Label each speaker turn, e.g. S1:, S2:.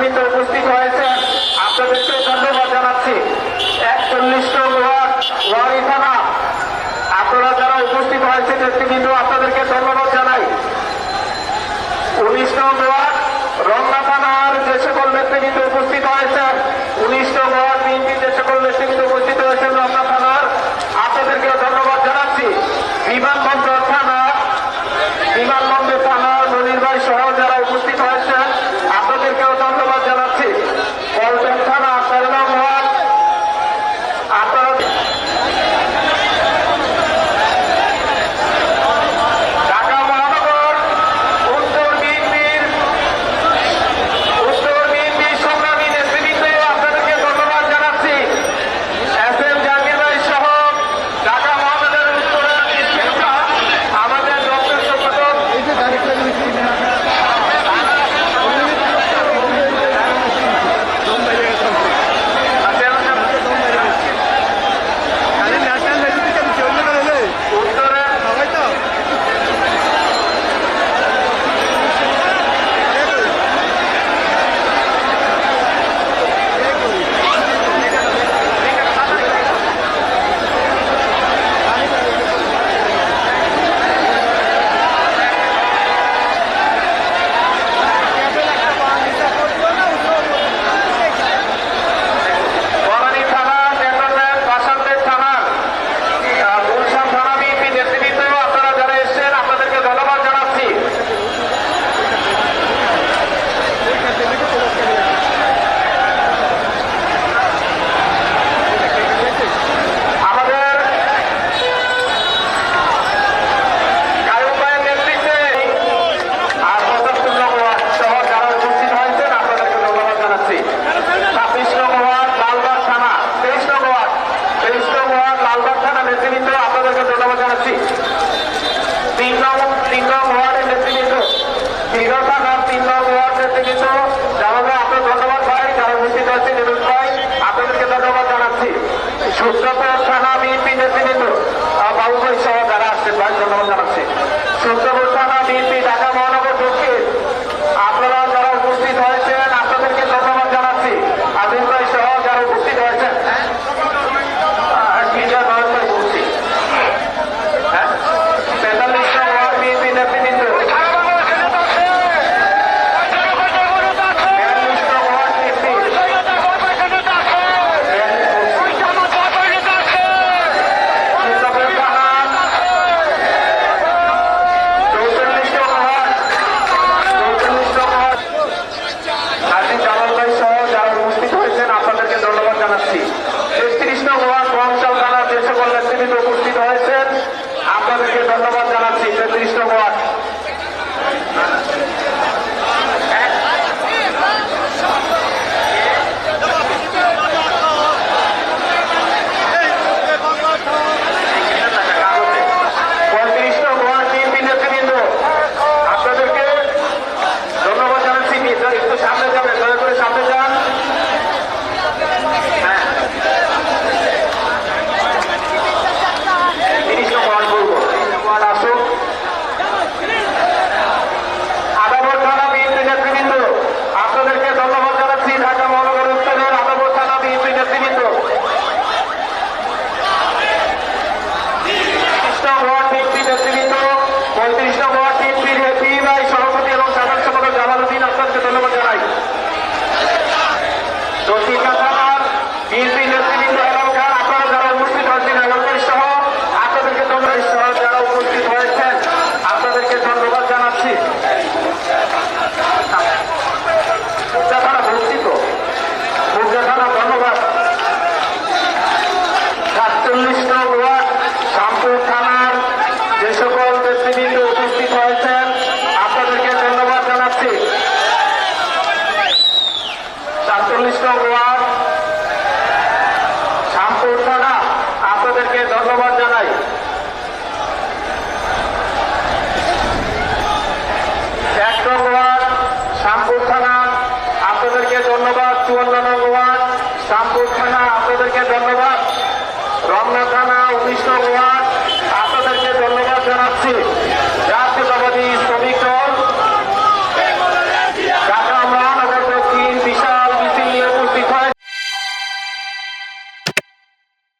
S1: নেতৃবৃন্দ উপস্থিত হয়েছে। আপনাদেরকে ধন্যবাদ জানাচ্ছি। একচল্লিশ ওয়ার্ড, ওয়ারি থানা। আপনারা যারা উপস্থিত হয়েছে নেতৃবৃন্দ আপনাদেরকে ধন্যবাদ right? para শামপুর ধন্যবাদ। রমনা থানা উনিশ নগর